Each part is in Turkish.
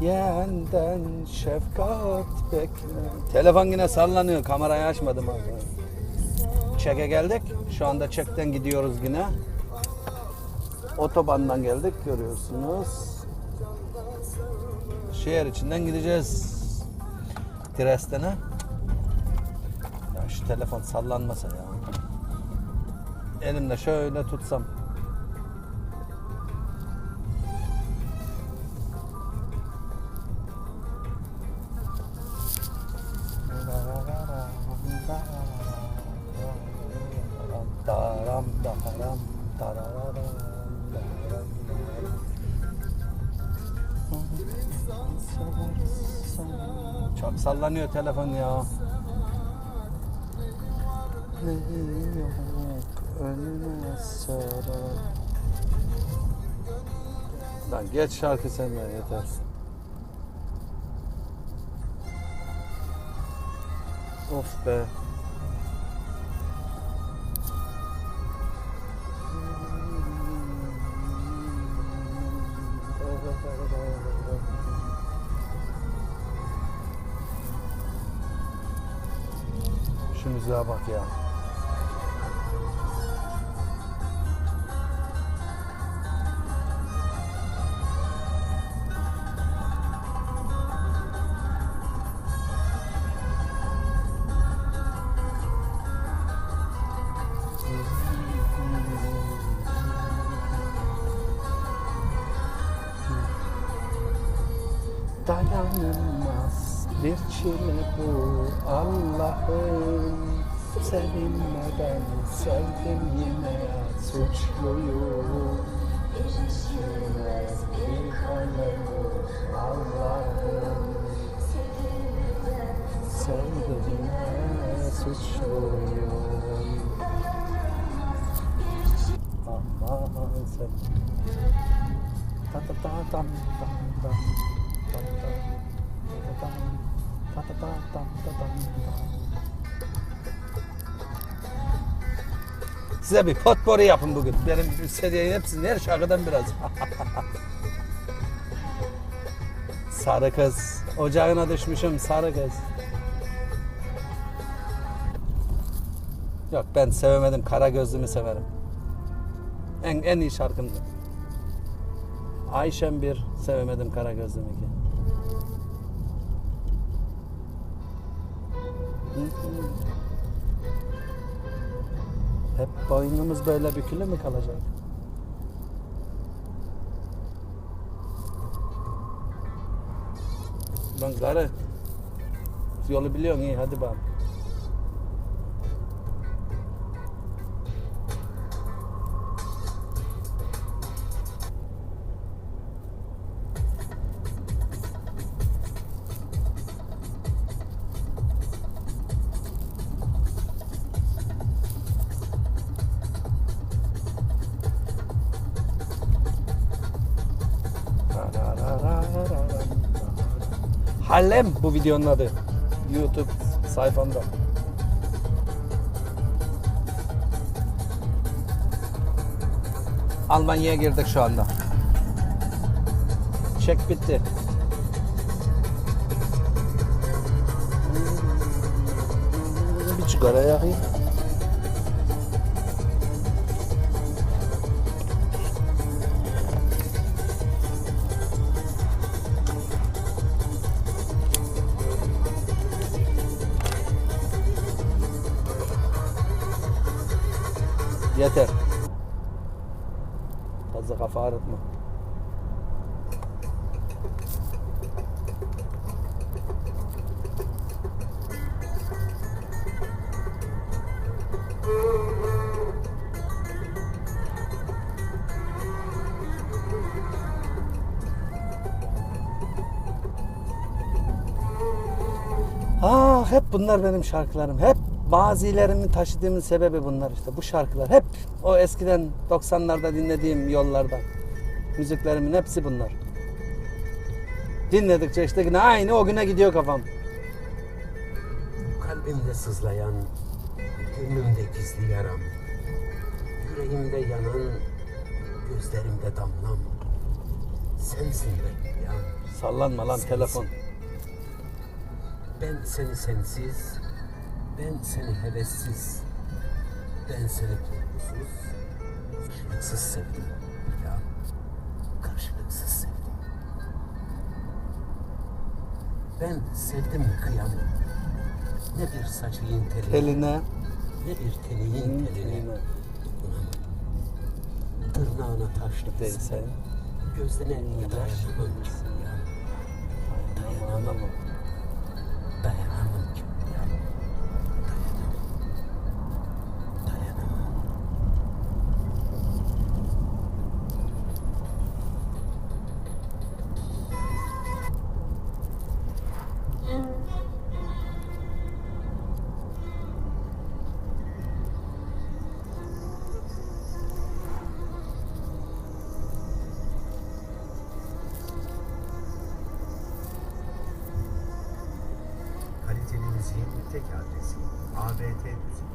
Yeğenden şefkat bekle. Telefon yine sallanıyor. Kamerayı açmadım abi. Çeke geldik. Şu anda çekten gidiyoruz yine. Otobandan geldik görüyorsunuz. Şehir içinden gideceğiz. Dresden'e. Ya şu telefon sallanmasa ya. Elimde şöyle tutsam. Daram, daram, dararam. Çok sallanıyor telefon ya. Ne yok önüne sarar. Lan geç şarkı senden yeter. Of be. Şu bak ya. Dayanılmaz bir çile bu Allah'ım Sevinmeden sevdim yine suçluyum Geçmez bir kalemi Allah'ım Sevdim yine suçluyum Aman sen Ta ta ta tam tam tam tam tam ta ta tam Size bir potpourri yapın bugün. Benim seriyenin hepsini her şarkıdan biraz. sarı kız. Ocağına düşmüşüm sarı kız. Yok ben sevemedim. Kara gözlümü severim. En, en iyi şarkımdı. Ayşem bir sevemedim kara gözlüm iki. Hep boynumuz böyle bükülü mü kalacak? Ben karı yolu biliyorsun iyi hadi bakalım. Harlem bu videonun adı. YouTube sayfamda. Almanya'ya girdik şu anda. Çek bitti. Bir sigara yakayım. Yeter. Fazla kafa ağrıtma. Ah hep bunlar benim şarkılarım. Hep mazilerimi taşıdığımın sebebi bunlar işte. Bu şarkılar hep o eskiden 90'larda dinlediğim yollardan. Müziklerimin hepsi bunlar. Dinledikçe işte yine aynı o güne gidiyor kafam. Kalbimde sızlayan, gönlümde gizli yaram, yüreğimde yanan, gözlerimde damlam. sensin be ya. Sallanma lan Sensin. telefon. Ben seni sensiz, ben seni hevessiz, ben seni tutkusuz, karşılıksız sevdim ya. Karşılıksız sevdim. Ben sevdim mi kıyamam. Ne bir saçıyın teline, Teline. ne bir teliğin teline. Tırnağına taşlık Değilse. gözüne dayanamam ki ya. Dayanamam. ABT Müzik.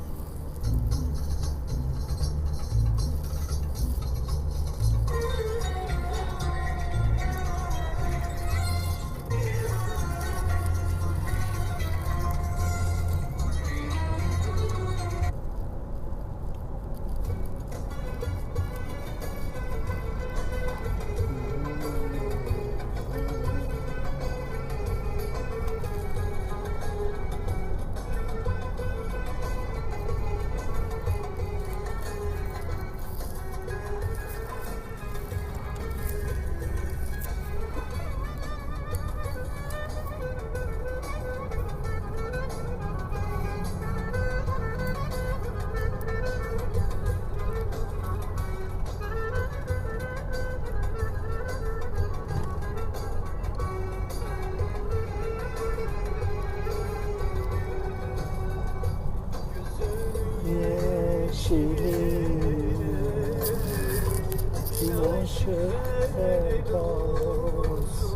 Olsun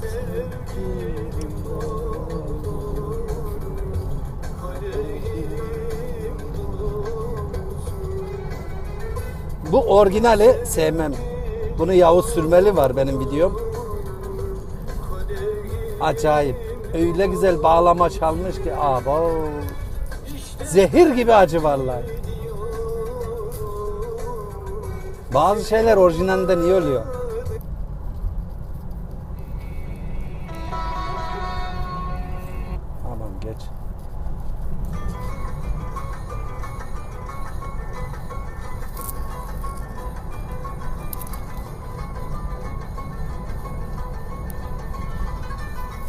Sevgilim olur Bu orijinali sevmem. Bunu Yavuz Sürmeli var benim videom. Acayip. Öyle güzel bağlama çalmış ki abo. Zehir gibi acı vallahi. Bazı şeyler orijinalinde niye oluyor? Tamam geç.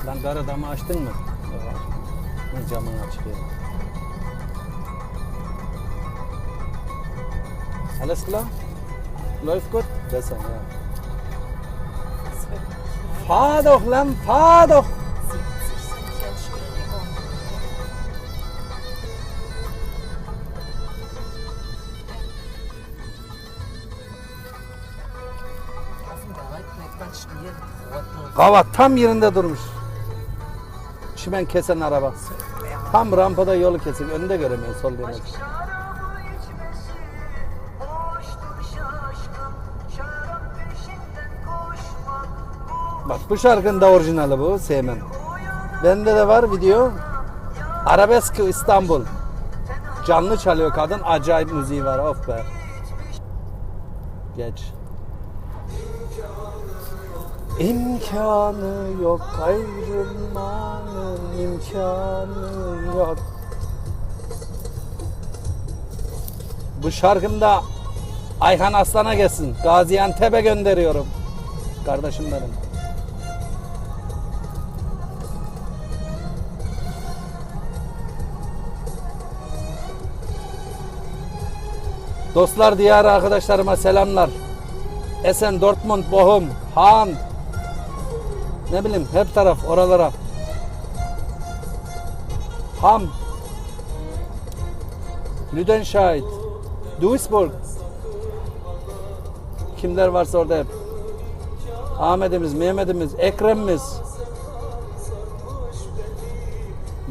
Lan kara damı açtın mı? Ne camını açıyor. Alles klar? Läuft gut? Besser, ja. Fahr doch, Lamm, fahr doch! 70 sind Entschuldigung. Auf dem Gerät bleibt ganz still. Ordnung. Kavat tam yerinde durmuş. Çimen kesen araba. Tam rampada yolu kesik. Önde göremiyor sol dönüyor. Bak bu şarkının da orijinali bu. Sevmem. Bende de var video. Arabesk İstanbul. Canlı çalıyor kadın. Acayip müziği var. Of be. Geç. İmkanı yok ayrılmanın imkanı yok. Bu şarkım da Ayhan Aslan'a gelsin. Gaziantep'e gönderiyorum. Kardeşim benim. Dostlar diyarı arkadaşlarıma selamlar. Esen, Dortmund, Bochum, Haan. Ne bileyim hep taraf oralara. Ham. Lüdenscheid. Duisburg. Kimler varsa orada hep. Ahmet'imiz, Mehmet'imiz, Ekrem'imiz.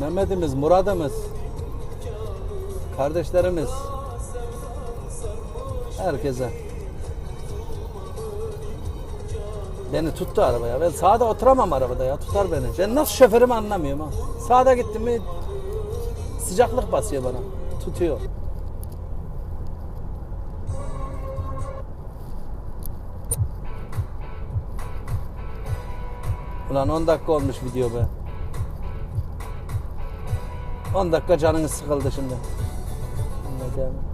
Mehmet'imiz, Murad'ımız. Kardeşlerimiz. Herkese. Beni tuttu arabaya. Ben sağda oturamam arabada ya. Tutar beni. Ben nasıl şoförümü anlamıyorum ha. Sağda gittim mi sıcaklık basıyor bana. Tutuyor. Ulan 10 dakika olmuş video be. 10 dakika canınız sıkıldı şimdi. Anlayacağım.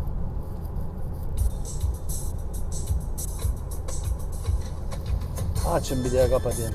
Açın bir daha kapatayım.